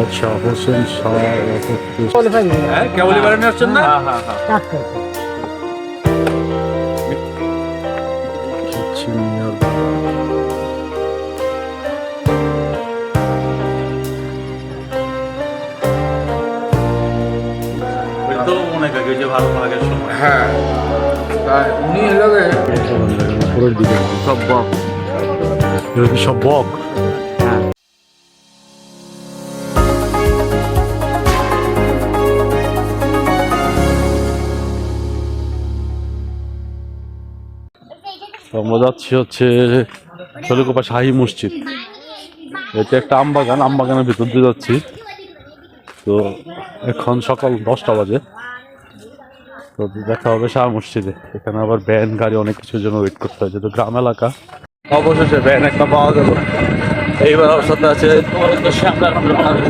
আচ্ছা হোসেন শাহ হ্যাঁ কেবলই বাড়ি আসছেন না? তো অনেক আগে যে ভালো আগের সময়। হ্যাঁ উনি এলাকায় সব বক। সব বক? আমরা যাচ্ছি হচ্ছে শলিকোপা শাহী মসজিদ। এটা একটা আম বাগান আম বাগানের ভিতর দিয়ে যাচ্ছি। তো এখন সকাল দশটা বাজে। তো দেখা হবে শাহ মসজিদে। এখানে আবার ভ্যান গাড়ি অনেক কিছুর জন্য ওয়েট করতে হয় যেহেতু গ্রাম এলাকা। অবশেষে ভ্যান একটা পাওয়া গেল। এইবার আমার সাথে আছে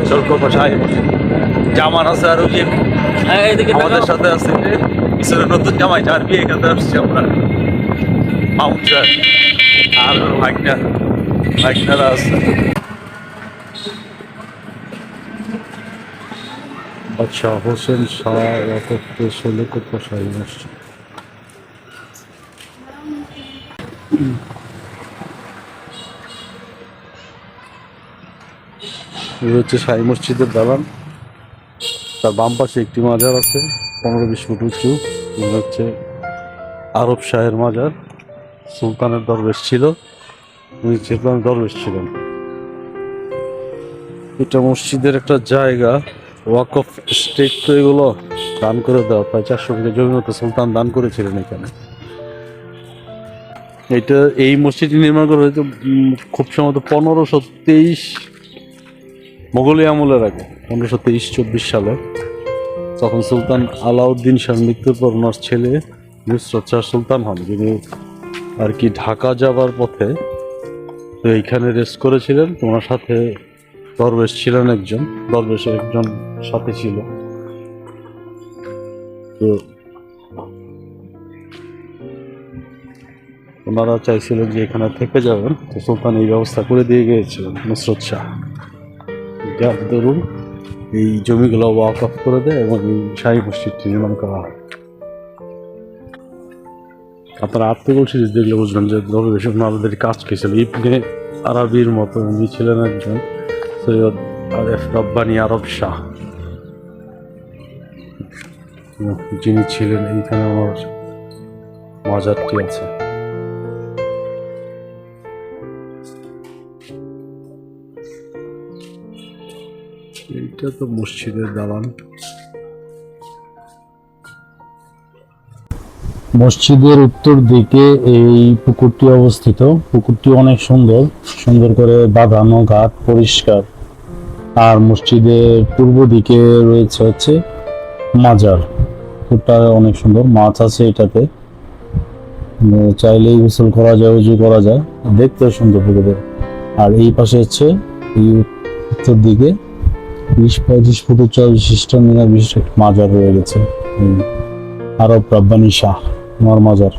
শলিকোপা শাহী মসজিদ। জামান আছে আর ওই যে আমাদের সাথে আছে। পিছনে নতুন জামাই যার বিয়ে এখানে আসছি আমরা মাউন্টার আর ভাগনা ভাগনারা আছে আচ্ছা হোসেন শাহ ষোলো কোপা শাহী মসজিদ হচ্ছে শাহী মসজিদের দালান। তার বাম পাশে একটি মাজার আছে পনেরো বিশ ফুট উঁচু। হচ্ছে আরব শাহের মাজার। সুলতানের দরবেশ ছিল, উনি সুলতানের দরবেশ ছিলেন। এটা মসজিদের একটা জায়গা, ওয়াকফ স্টেট তো এগুলো দান করে দেওয়া, প্রায় চারশো বিঘা জমি মতো সুলতান দান করেছিলেন এখানে। এটা এই মসজিদটি নির্মাণ করা হয়েছে খুব সম্ভবত পনেরোশো তেইশ মোগলীয় আমলের আগে, পনেরোশো তেইশ চব্বিশ সালে। তখন সুলতান আলাউদ্দিন শাহ মৃত্যুর পর ওনার ছেলে নুসরত শাহ সুলতান হন, যিনি আর কি ঢাকা যাবার পথে তো এইখানে রেস্ট করেছিলেন। তো ওনার সাথে দরবেশ ছিলেন একজন, দরবেশের একজন সাথে ছিল। তো ওনারা চাইছিলেন যে এখানে থেকে যাবেন, তো সুলতান এই ব্যবস্থা করে দিয়ে গিয়েছিলেন, নুসরত শাহ। যার দরুন এই জমিগুলো ওয়াক অফ করে দেয় এবং এই শাহী মসজিদটি নির্মাণ করা হয়। আপনারা আর্টিকেল সিরিজ দেখলে বুঝবেন যে দরবেশ ওনাদের কাজ কি ছিল। ইবনে আরবির মতো উনি ছিলেন একজন সৈয়দ আরেফ রব্বানি আরব শাহ। যিনি ছিলেন এইখানে আমার মাজারটি আছে। এইটা তো মসজিদের দালান। মসজিদের উত্তর দিকে এই পুকুরটি অবস্থিত। পুকুরটি অনেক সুন্দর। সুন্দর করে বাঁধানো ঘাট পরিষ্কার। আর মসজিদের পূর্ব দিকে রয়েছে হচ্ছে মাজার। পুকুরটা অনেক সুন্দর। মাছ আছে এটাতে। চাইলেই গোসল করা যায়, উজু করা যায়। দেখতে সুন্দর পুকুরের আর এই পাশে হচ্ছে এই উত্তর দিকে বিশ পঁয়ত্রিশ ফুট উচ্চতা বিশিষ্ট মিনার বিশিষ্ট মাজার রয়ে গেছে। আরব রাব্বানি শাহ। আমার মাজার।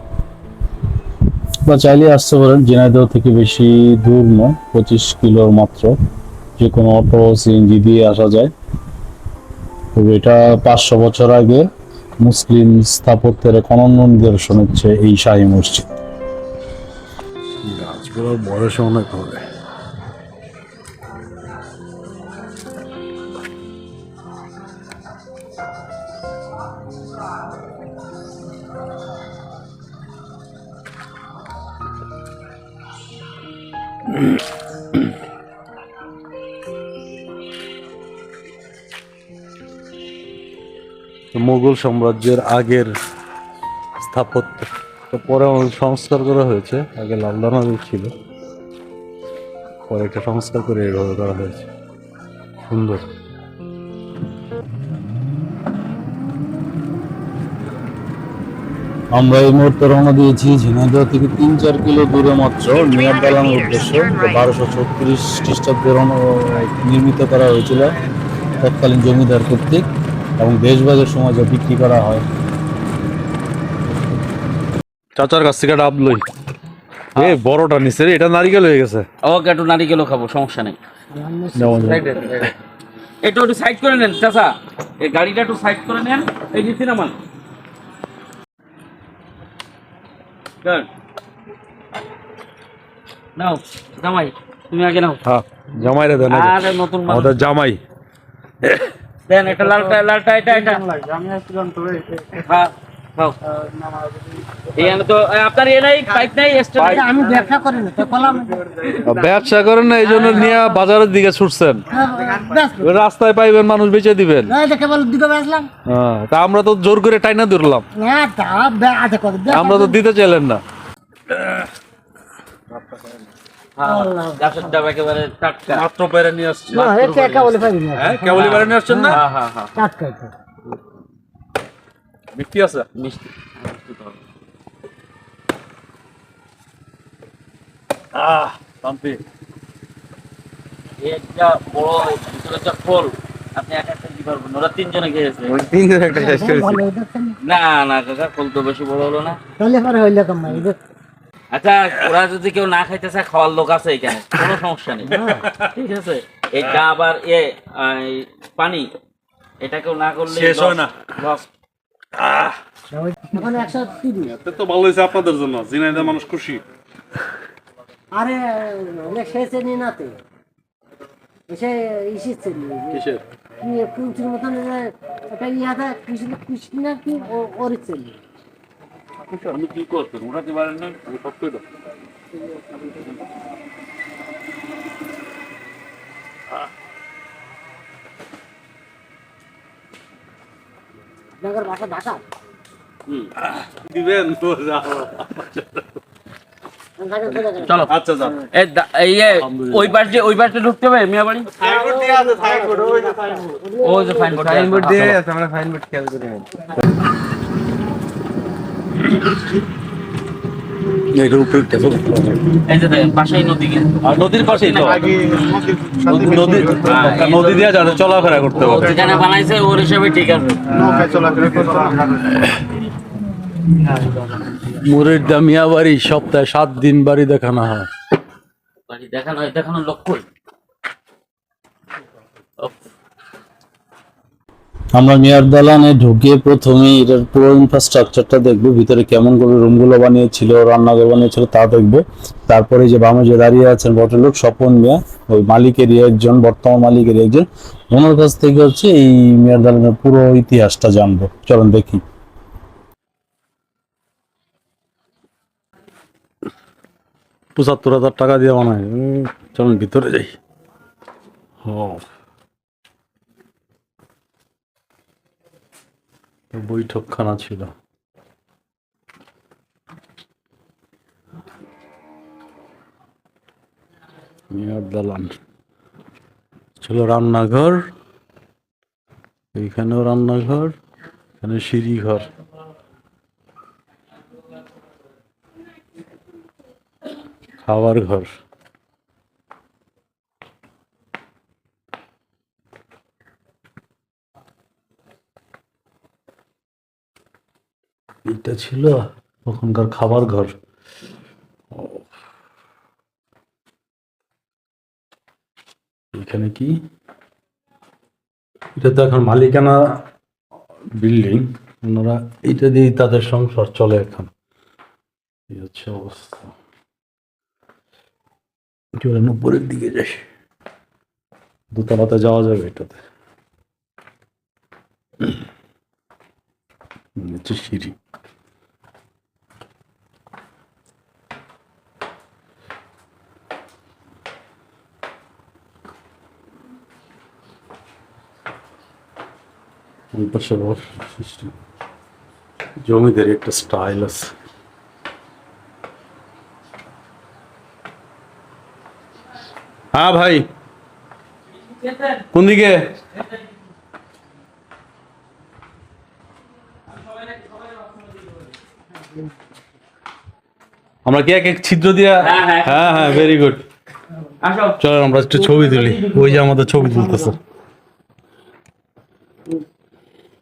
বা চাইলে আসতে পারেন ঝিনাইদহ থেকে বেশি দূর নয় পঁচিশ কিলোর মাত্র। যে কোনো অটো সিএনজি দিয়ে আসা যায়। তবে এটা পাঁচশো বছর আগে মুসলিম স্থাপত্যের এক অনন্য নিদর্শন হচ্ছে এই শাহী মসজিদ। গাছগুলোর বয়স অনেক হবে। মোগল সাম্রাজ্যের আগের স্থাপত্য। পরে সংস্কার করা হয়েছে, আগে লালদানা ছিল। পরে একটা সংস্কার করে এভাবে করা হয়েছে। সুন্দর। আমরা এই মুহূর্তে রওনা দিয়েছি ঝিনাইদহ থেকে তিন চার কিলো দূরে মাত্র মেয়ার দালানোর উদ্দেশ্যে। বারোশো ছত্রিশ খ্রিস্টাব্দে নির্মিত করা হয়েছিল তৎকালীন জমিদার কর্তৃক এবং দেশভাগের সময় যা বিক্রি করা হয়। চাচার কাছ থেকে ডাব লই। এ বড়টা নিচে এটা নারিকেল হয়ে গেছে। ওকে একটু নারিকেলও খাব সমস্যা নেই। একটু একটু সাইড করে নেন চাচা। এই গাড়িটা একটু সাইড করে নেন এই নিচে নামান নাও জামাই তুমি আগে নাও। হ্যাঁ জামাইরে দেন আগে। নতুন মাল জামাই। দেন একটা লালটা লালটা এটা এটা। আমি ব্যবসা করেন না এই জন্য নিয়ে বাজারের দিকে ছুটছেন। রাস্তায় পাইবেন মানুষ বেচে দিবেন। হ্যাঁ তা আমরা তো জোর করে টাইনা ধরলাম। কত আমরা তো দিতে চাইলেন না। মাত্র পেরে নিয়ে আসছে। না এটা একা বলে পারি না। হ্যাঁ কেবলই বেড়ে নিয়ে আসছেন না হ্যাঁ হ্যাঁ হ্যাঁ টাটকা এটা মিষ্টি আছে? মিষ্টি। আহ শান্তি। একটা বড় ভিতরে একটা ফল আপনি একা একটা পারবেন ওরা তিনজনে খেয়েছে। ভালো দেখছেন না না কাকা ফল তো বেশি বড় হলো না। তাহলে পরে হইলে কামাই আচ্ছা ওরা যদি কেউ না খাইতে চায় খাওয়ার লোক আছে এখানে। কোনো সমস্যা নেই। ঠিক আছে? এটা আবার এ পানি এটা কেউ না করলে শেষ হয় না। এতে তো ভালো হয়েছে আপনাদের জন্য জিনাইদা মানুষ খুশি। আরে অনেক সে চেনি না তো। সে ইসির চেনি। কিসের? মতন একটা ইয়াটা কৃষ্ণ কৃষ্ণ কি ওর চেনি। আমি কি করতেন উঠাতে পারেন না? আমি সব। আপনাদের বাসা ঢাকা। দিবেন চলো আচ্ছা যাও এ, ওই পাশ দিয়ে ওই পাশে ঢুকতে হবে মিয়া বাড়ি? ওই যে ফাইন সাইনবোর্ড দিয়ে হবে। এই যে দেখেন নদীর পাশেই তো। নদী নদী দিয়ে যাতে চলাফেরা করতে পারে যেখানে বানাইছে ওর হিসাবে ঠিক আছে। মুরের দামিয়া বাড়ি সপ্তাহে সাত দিন বাড়ি দেখানো হয়। বাড়ি দেখানো দেখানো লক্ষ্য আমরা মেয়ার দালানে ঢুকে প্রথমে এটার পুরো ইনফ্রাস্ট্রাকচারটা দেখব, ভিতরে কেমন করে রুমগুলো বানিয়েছিল, রান্নাঘর বানিয়েছিল তা দেখব। তারপরে যে বামে যে দাঁড়িয়ে আছেন ভদ্রলোক, স্বপন মিয়া, ওই মালিকেরই একজন, বর্তমান মালিকেরই একজন, ওনার কাছ থেকে হচ্ছে এই মেয়ার দালানের পুরো ইতিহাসটা জানব। চলুন দেখি। পঁচাত্তর হাজার টাকা দিয়ে বানায়। চলুন ভিতরে যাই। ও বৈঠকখানা ছিল। মিয়ার দালান ছিল রান্নাঘর এইখানেও রান্নাঘর এখানে সিঁড়ি ঘর খাওয়ার ঘর। এটা ছিল, ওখানকার খাবার ঘর। এখানে কি? এটা তো এখন মালিকানা বিল্ডিং, ওনারা এটা দিয়ে তাদের সংসার চলে এখন। এই হচ্ছে অবস্থা। চলেন উপরের দিকে যাই। দোতলাতে যাওয়া যাবে এটাতে। সিঁড়ি। ওই পাশে আবার সিস্টেম জমিদের একটা স্টাইল আছে। হ্যাঁ ভাই। কোন দিকে? আমরা কি এক এক ছিদ্র দিয়া? হ্যাঁ, হ্যাঁ। ভেরি গুড চলো আমরা একটু ছবি তুলি। ওই যে আমাদের ছবি তুলতেছে।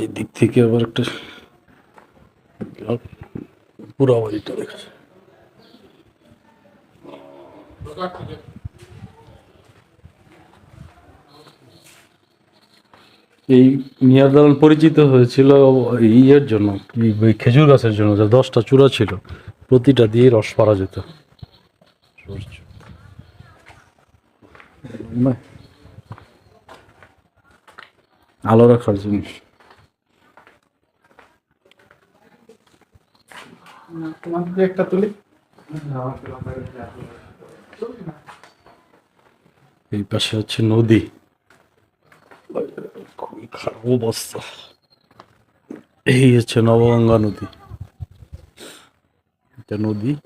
এই দিক থেকে আবার একটা পুরো বাড়িটা দেখা যায়। এই মিয়ার দালান পরিচিত হয়েছিল ইয়ের জন্য খেজুর গাছের জন্য, যে দশটা চূড়া ছিল, প্রতিটা দিয়ে রস পারা যেত। আলো রাখার জিনিস এই পাশে হচ্ছে নদী। খুবই খারাপ অবস্থা। এই হচ্ছে নবগঙ্গা নদী। এটা নদী।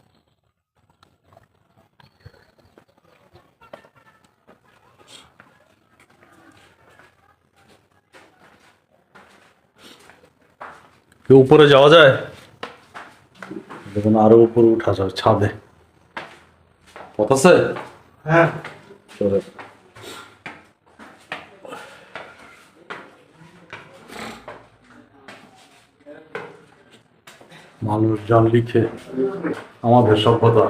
উপরে যাওয়া যায়? দেখুন আরও উপরে উঠা যায় ছাদে। পথ আছে? হ্যাঁ। চলে। মানুষ জান লিখে আমাদের সভ্যতা।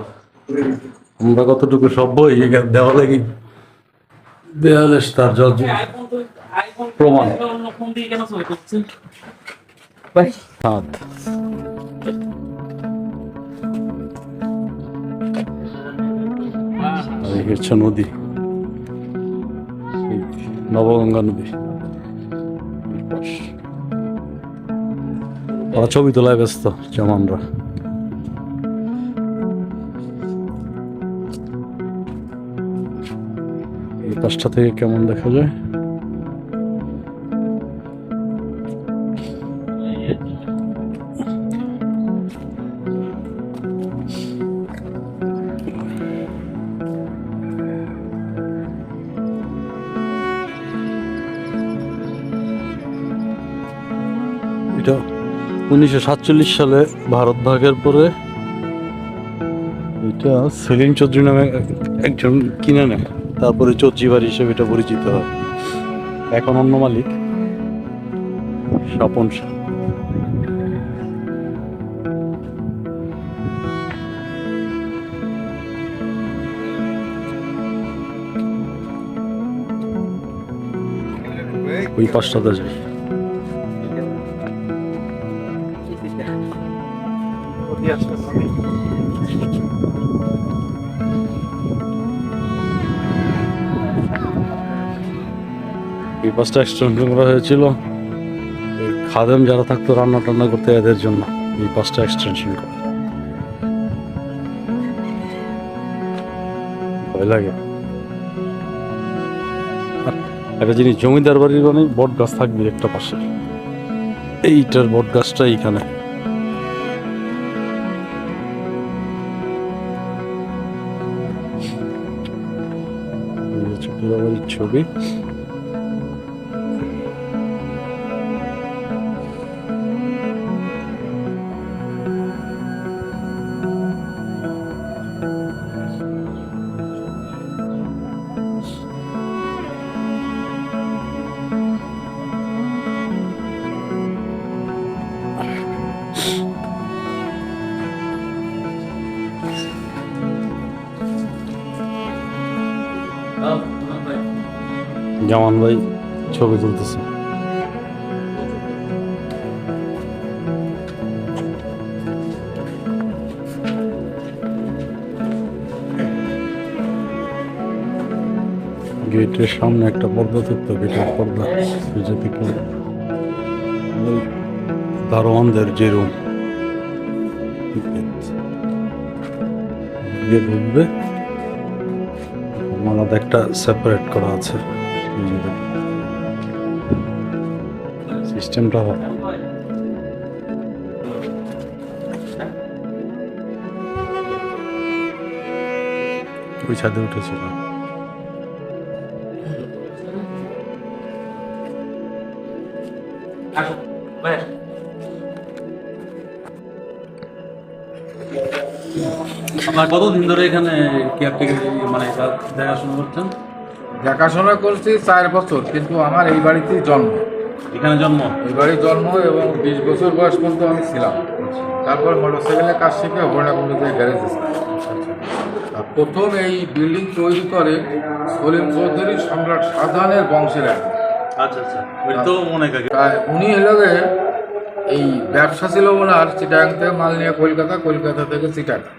আমরা কতটুকু সভ্য এই দেওয়ালে কি দেওয়ালে তার জল আইফোন তো আইফোন প্রমাণ। আর হচ্ছে নদী নবগঙ্গা নদী। ওরা ছবি তোলায় ব্যস্ত যেমন আমরা এই পাশটা থেকে কেমন দেখা যায়? এটা উনিশশো সাতচল্লিশ সালে ভারত ভাগের পরে এটা সেলিম চৌধুরী নামে একজন কিনে নেয়। তারপরে চৌধুরী বাড়ি হিসেবে এটা পরিচিত হয়। এখন অন্য মালিক স্বপন। ওই পাঁচটাতে যাই। পাঁচটা এক্সটেনশন করা হয়েছিল। খাদেম যারা থাকতো রান্না টান্না করতে এদের জন্য এই পাঁচটা এক্সটেনশন করা। ভয় লাগে। একটা জিনিস, জমিদার বাড়ির অনেক বট গাছ থাকবে একটা পাশে। এইটার বট গাছটা এইখানে। ছবি। জামান ভাই ছবি তুলতেছে। গেটের সামনে একটা পর্দা থাকতো, গেটের পর্দা ওই দারোয়ানদের যে রুম। ঢুকবে আলাদা একটা সেপারেট করা আছে। সিস্টেমটা ওই ছাদে উঠেছিল। আপনার কতদিন ধরে এখানে কেয়ারটেকার মানে দেখাশোনা করছেন? দেখাশোনা করছি চার বছর কিন্তু আমার এই বাড়িতেই জন্ম। এখানে জন্ম? এই বাড়ির জন্ম এবং বিশ বছর বয়স পর্যন্ত আমি ছিলাম। তারপর মোটরসাইকেলে কাজ শিখে হরিণাকুণ্ডতে গ্যারেজে আর প্রথম এই বিল্ডিং তৈরি করে সলিম চৌধুরী সম্রাট শাহজাহানের বংশের এক। আচ্ছা আচ্ছা। উনি গিয়ে এই ব্যবসা ছিল ওনার চিটাগাং থেকে মাল নিয়ে কলকাতা কলকাতা থেকে চিটাগাং।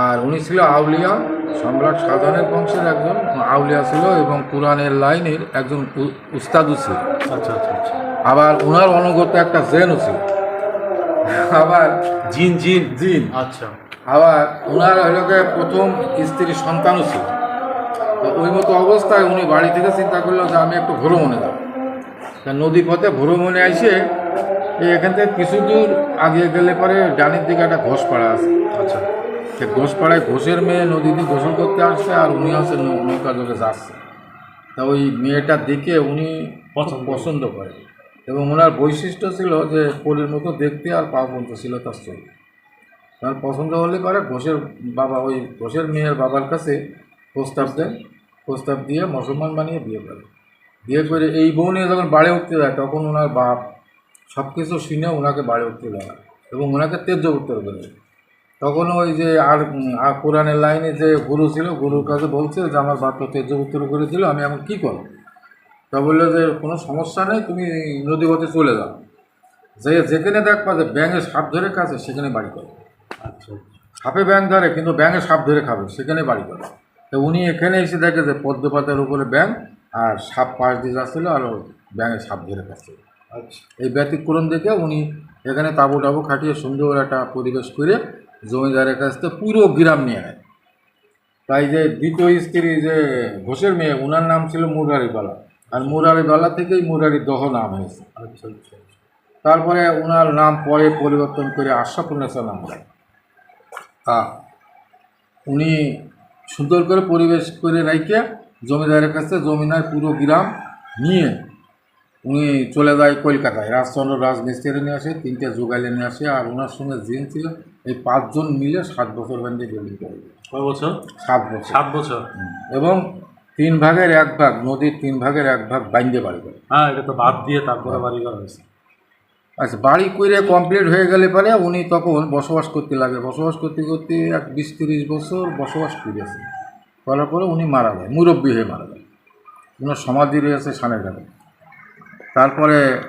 আর উনি ছিল আউলিয়া সম্রাট শাহজাহানের বংশের একজন আউলিয়া ছিল এবং কোরআনের লাইনের একজন উ- উস্তাদও ছিল। আচ্ছা আচ্ছা আচ্ছা। আবার ওনার অনুগত একটা জেনও ছিল। আবার জিন জিন জিন। আচ্ছা। আবার ওনার হলো গিয়ে প্রথম স্ত্রীর সন্তানও ছিল। তো ওই মতো অবস্থায় উনি বাড়ি থেকে চিন্তা করল যে আমি একটু ভ্রমণে যাব। তা নদী পথে ভ্রমণে এই এখান থেকে কিছু দূর আগে গেলে পরে ডানের দিকে একটা ঘোষপাড়া আছে। আচ্ছা। সে ঘোষপাড়ায় ঘোষের মেয়ে নদীতে গোসল করতে আসছে আর উনি হচ্ছে নৌকা ধরে যাচ্ছে। তা ওই মেয়েটা দেখে উনি পছন্দ। পছন্দ করে। এবং ওনার বৈশিষ্ট্য ছিল যে পলির মতো দেখতে আর পা পর্যন্ত ছিল তার চোখ। তার পছন্দ হলে পরে ঘোষের বাবা ওই ঘোষের মেয়ের বাবার কাছে প্রস্তাব দেয়। প্রস্তাব দিয়ে মুসলমান বানিয়ে বিয়ে করে। বিয়ে করে এই বউ নিয়ে যখন বাড়ি উঠতে যায় তখন ওনার বাপ সব কিছু শুনে ওনাকে বাড়ে উঠতে দেয় এবং ওনাকে তেজ্য উত্তর করে দেয়। তখন ওই যে আর কোরআনের লাইনে যে গুরু ছিল গুরুর কাছে বলছে যে আমার বাপ তো তেজ্য উত্তর করেছিল আমি এখন কী করব? তা বলল যে কোনো সমস্যা নেই তুমি নদীপথে চলে যাও। যে যেখানে দেখবা যে ব্যাঙে সাপ ধরে কাছে সেখানে বাড়ি করো। আচ্ছা। সাপে ব্যাঙ ধরে কিন্তু ব্যাঙে সাপ ধরে খাবে সেখানে বাড়ি করে। তো উনি এখানে এসে দেখে যে পদ্মপাতার উপরে ব্যাঙ আর সাপ পাশ দিয়ে যাচ্ছিল আর ব্যাঙে সাপ ধরে খাচ্ছে। আচ্ছা। এই ব্যতিক্রম দেখে উনি এখানে তাবু টাবু খাটিয়ে সুন্দর একটা পরিবেশ করে জমিদারের কাছ থেকে পুরো গ্রাম নিয়ে নেয়। তাই যে দ্বিতীয় স্ত্রী যে ঘোষের মেয়ে ওনার নাম ছিল মুরারিবালা। আর মুরারিবালা থেকেই মুরারি দহ নাম হয়েছে। আচ্ছা আচ্ছা তারপরে ওনার নাম পরে পরিবর্তন করে আশাপুর্ণেশ্বর নাম হয় তা উনি সুন্দর করে পরিবেশ করে রাইকে জমিদারের কাছে জমিদার পুরো গ্রাম নিয়ে উনি চলে যায় কলকাতায়। রাজচন্দ্র রাজমিস্ত্রি নিয়ে আসে তিনটে যোগাইলে নিয়ে আসে আর ওনার সঙ্গে জিন ছিল এই পাঁচজন মিলে সাত বছর বান্ধে বিল্ডিং করে কয় বছর? সাত বছর। সাত বছর। এবং তিন ভাগের এক ভাগ নদীর তিন ভাগের এক ভাগ বাইন্দে বাড়ি করে। হ্যাঁ এটা তো বাদ দিয়ে তারপরে বাড়ি করা হয়েছে। আচ্ছা বাড়ি করে কমপ্লিট হয়ে গেলে পরে উনি তখন বসবাস করতে লাগে। বসবাস করতে করতে এক বিশ তিরিশ বছর বসবাস করেছে। করার পরে উনি মারা যায়। মুরব্বী হয়ে মারা যায়। ওনার সমাধি রয়েছে সানের ঘাটে তারপরে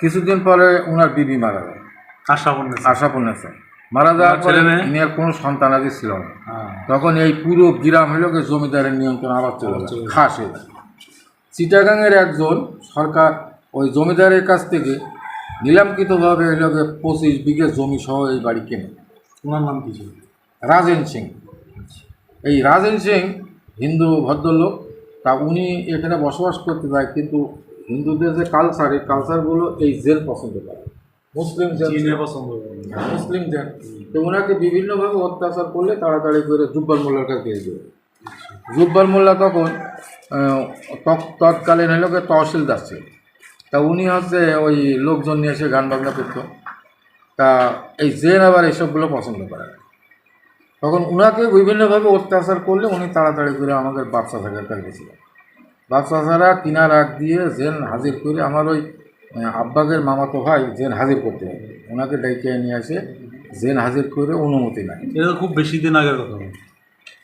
কিছুদিন পরে ওনার বিবি মারা যায়। আশা বন্যা আশা পূর্ণেশ্বর মারা যাওয়ার পরে? মেয়ের কোনো সন্তানাদি ছিল না। হ্যাঁ। তখন এই পুরো গ্রাম হলো জমিদারের নিয়ন্ত্রণ আবার চলে যায়। খাস। হয়ে চিটাগাংয়ের একজন সরকার ওই জমিদারের কাছ থেকে নিলামকৃতভাবে হলো পঁচিশ বিঘে জমি সহ এই বাড়ি কেনে। ওনার নাম কি ছিল? রাজেন সিং। এই রাজেন সিং হিন্দু ভদ্রলোক তা উনি এখানে বসবাস করতে যায় কিন্তু হিন্দুদের যে কালচার এই কালচারগুলো এই জেল পছন্দ করে। মুসলিম মুসলিম জেল তো ওনাকে বিভিন্নভাবে অত্যাচার করলে তাড়াতাড়ি করে জুব্বাল মোল্লার কাছে দিয়ে দেবে। জুব্বাল মোল্লা তখন তৎকালীন হলো তহসিলদার ছিল। তা উনি হচ্ছে ওই লোকজন নিয়ে এসে গান বাজনা করতো। তা এই জেন আবার এইসবগুলো পছন্দ করে না। তখন উনাকে বিভিন্নভাবে অত্যাচার করলে উনি তাড়াতাড়ি করে আমাদের বাচ্চা থাকার কাছে গেছিলেন। বাচ্চা ছাড়া কিনার আগ দিয়ে জেন হাজির করে আমার ওই আহ, আব্বাকের মামাতো ভাই জেন হাজির করতে হবে ওনাকে ডাইকে নিয়ে আসে জেন হাজির করে অনুমতি নেয়। এটা খুব বেশি দিন আগের কথা।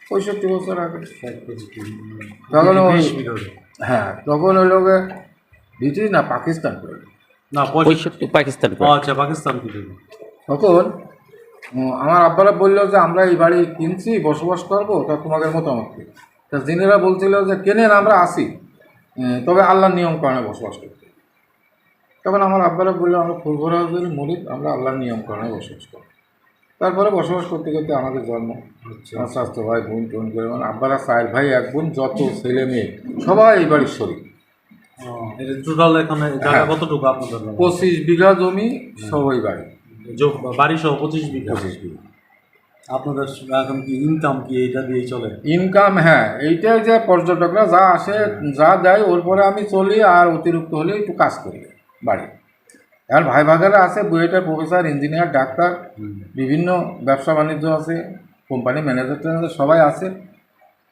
পঁয়ষট্টি বছর আগে। তখন ওই হ্যাঁ তখন ওই লোকে ব্রিটিশ না পাকিস্তান করে। না পঁয়ষট্টি পাকিস্তান আচ্ছা পাকিস্তান তখন আমার আব্বারা বলল যে আমরা এই বাড়ি কিনছি বসবাস করব তা তোমাদের মতামত কি? তা জিনেরা বলছিল যে কেনেন আমরা আসি। তবে আল্লাহর নিয়ম কারণে বসবাস করতে তখন আমার আব্বারা বলল আমরা ফুলভরাজের মরিদ আমরা আল্লাহর নিয়ম কারণে বসবাস করি। তারপরে বসবাস করতে করতে আমাদের জন্ম আমার স্বাস্থ্য ভাই বোন টোন করে মানে আব্বারা চার ভাই এক বোন যত ছেলে মেয়ে সবাই এই বাড়ির শরীর টোটাল এখানে হ্যাঁ। কতটুকু আপনাদের? পঁচিশ বিঘা জমি সবাই বাড়ি। বাড়ি সহ পঁচিশ বিঘা? পঁচিশ বিঘা। আপনাদের এখন কি ইনকাম কি এটা দিয়েই চলে? ইনকাম হ্যাঁ এইটাই যে পর্যটকরা যা আসে যা দেয় ওর পরে আমি চলি আর অতিরিক্ত হলে একটু কাজ করি। বাড়ি। আর ভাই ভাগারা আছে, বুয়েটের প্রফেসর, ইঞ্জিনিয়ার, ডাক্তার, বিভিন্ন ব্যবসা বাণিজ্য আছে, কোম্পানি ম্যানেজার ট্যানেজার সবাই আছে।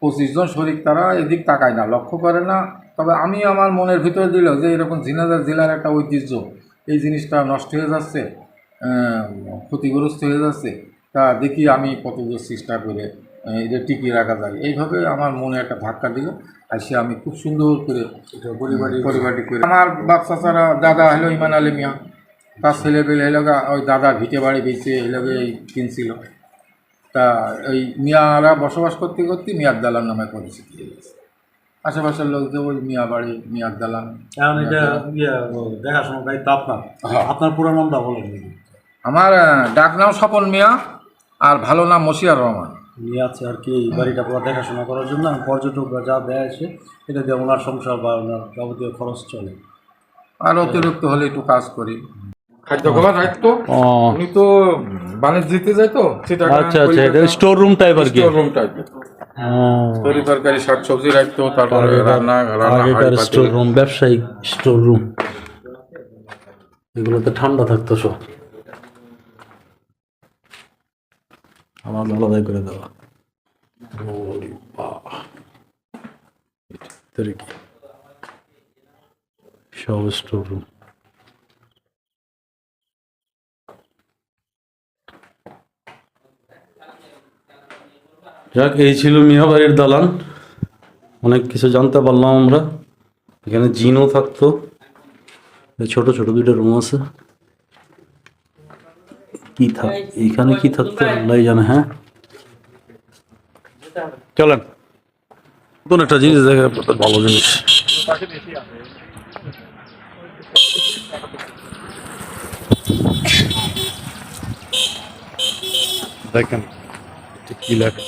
পঁচিশ জন শরিক, তারা এদিক তাকায় না, লক্ষ্য করে না। তবে আমি আমার মনের ভিতরে দিল যে এরকম ঝিনাইদহ জেলার একটা ঐতিহ্য, এই জিনিসটা নষ্ট হয়ে যাচ্ছে ক্ষতিগ্রস্ত হয়ে যাচ্ছে, তা দেখি আমি কতদূর চেষ্টা করে এটা টিকিয়ে রাখা যায়। এইভাবে আমার মনে একটা ধাক্কা দিল। আর সে আমি খুব সুন্দর করে পরিবারটি করে। আমার বাচ্চা ছাড়া দাদা হলো ইমান আলী মিয়া। তার ছেলে পেলে হলো ওই দাদা ভিটে বাড়ি বেঁচে এই কিনছিল তা ওই মিয়ারা বসবাস করতে করতে মিয়ার দালান নামে পরিচিতি হয়ে গেছে। আশেপাশের লোকদের ওই মিয়া বাড়ি মিয়ার দালান। এখন এটা ইয়ে দেখাশোনার দায়িত্ব আপনার। হ্যাঁ। আপনার পুরো নামটা বলেন। আমার ডাক নাম স্বপন মিয়া আর ভালো নাম মশিয়ার রহমান। নিয়ে আছে আর কি এই বাড়িটা পুরো দেখাশোনা করার জন্য আর পর্যটকরা যা দেয় আছে এটা দিয়ে ওনার সংসার বা ওনার যাবতীয় খরচ চলে। আর অতিরিক্ত হলে একটু কাজ করি। খাদ্য খাবার দায়িত্ব উনি তো বাণিজ্যিতে যায় তো সেটা আচ্ছা আচ্ছা এটা স্টোর রুম টাইপ আর কি? রুম টাইপের ও, তরি তরকারি শাক সবজি রাখতো তারপরে রান্না রান্না স্টোর রুম ব্যবসায়িক স্টোর রুম এগুলোতে ঠান্ডা থাকতো সব। আমার আলাদাই করে দেওয়া। ভিতরে? সব স্টোর যাক, এই ছিল মিয়াবাড়ির দালান। অনেক কিছু জানতে পারলাম আমরা। এখানে জিনও থাকতো। ছোট ছোট দুটো রুম আছে। কি থাক এখানে কি থাকতো আল্লাহ জানে হ্যাঁ। চলেন। নতুন একটা জিনিস দেখে ভালো জিনিস। দেখেন কি লেখা।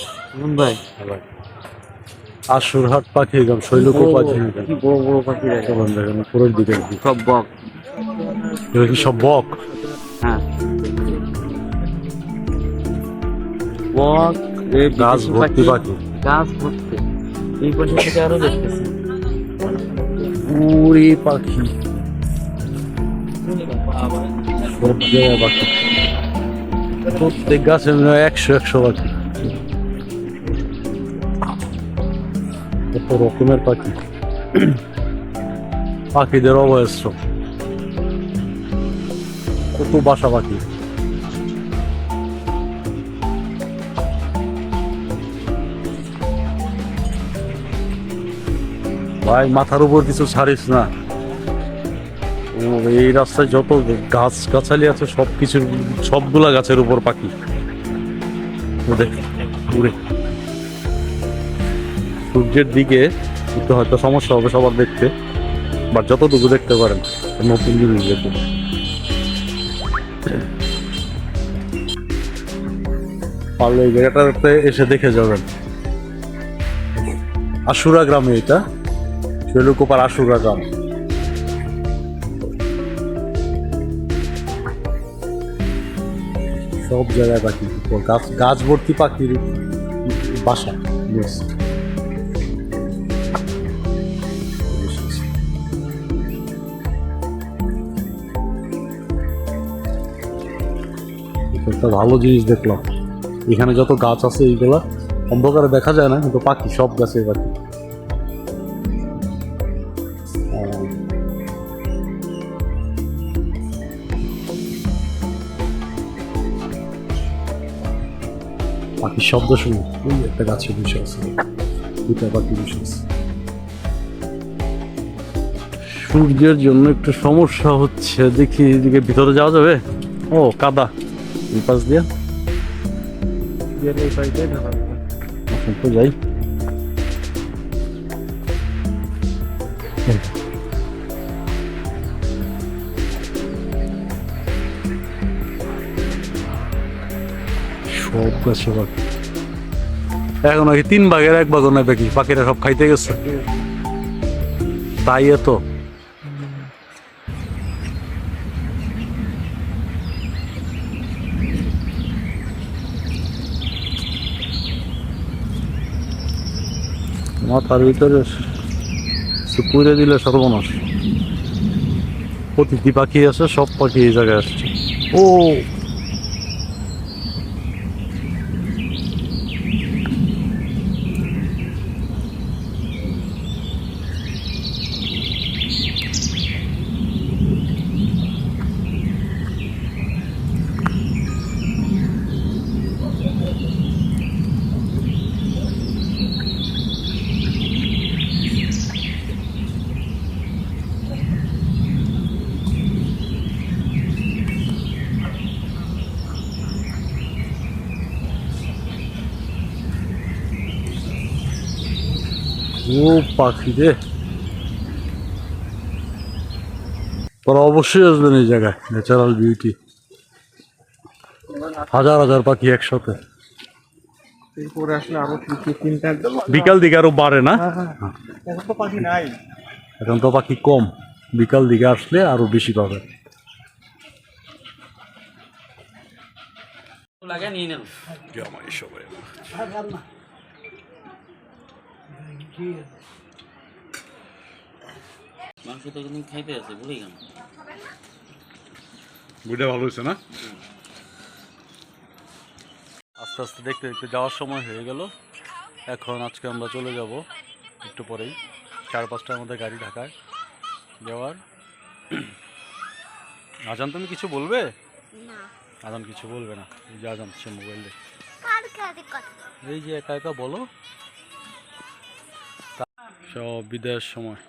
ভাই। আশুরহাট পাখি গাম শৈলক পাখি বড় বড় পাখি দেখেন। উপরের দিকে। সব বক। কি সব বক? হ্যাঁ। বক গাছ ভর্তি পাখি গাছ ভর্তি। এই পাশে থেকে আরও দেখতেছি। উড়ি পাখি। সব জায়গায় পাখি প্রত্যেক গাছে একশো একশো পাখি কত রকমের পাখি। পাখিদের অবয়স্য কত বাসা পাখি ভাই, মাথার উপর কিছু ছাড়িস না। এই রাস্তায় যত গাছ গাছালি আছে, সব কিছুর সবগুলা গাছের উপর পাখি। সূর্যের দিকে একটু হয়তো সমস্যা হবে সবার দেখতে বা যতটুকু দেখতে পারেন, নতুন জিনিস দেখুন পারলে এই জায়গাটাতে এসে দেখে যাবেন। আশুরা গ্রামে এটা। শৈলকুপার আশুরা গ্রাম সব জায়গায় পাখি গাছ গাছ ভর্তি পাখির বাসা. একটা ভালো জিনিস দেখলাম। এখানে যত গাছ আছে এইগুলা, অন্ধকারে দেখা যায় না, কিন্তু পাখি সব গাছে পাখি। শব্দ শুনি ওই একটা গাছে বসে আছে। দুটা পাখি বসে আছে? সূর্যের জন্য একটু সমস্যা হচ্ছে। দেখি এদিকে ভিতরে যাওয়া যাবে? ও কাদা। এই পাশ দিয়ে? যাই। সব গাছে পাখি এখন নাকি তিন ভাগের এক ভাগও নাই পাখি পাখিরা সব খাইতে গেছে। তাই এত। মাথার ভিতরে পুড়ে দিলে সর্বনাশ। প্রতিটি পাখি আছে, সব পাখি এই জায়গায় আসছে। ও! ও পাখি রে তোরা অবশ্যই আসবেন এই জায়গায় ন্যাচারাল বিউটি হাজার হাজার পাখি একসাথে। বিকাল দিকে আরও বাড়ে না? এখন তো পাখি নাই। এখন তো পাখি কম। বিকাল দিকে আসলে আরও বেশি পাবে। লাগে নিয়ে নেব। মাংস তো কিন্তু খাইতে আছে ভুলে গেলাম বুঝে ভালো হয়েছে না? আস্তে আস্তে দেখতে দেখতে যাওয়ার সময় হয়ে গেল। এখন আজকে আমরা চলে যাব একটু পরেই। চার পাঁচটার মধ্যে গাড়ি ঢাকায় যাওয়ার। আজান তুমি কিছু বলবে? আজান কিছু বলবে না। এই যে আজান সে মোবাইল এই যে একা একা বলো। সব বিদায়ের সময়।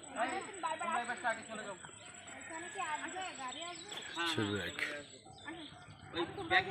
ব্যাগ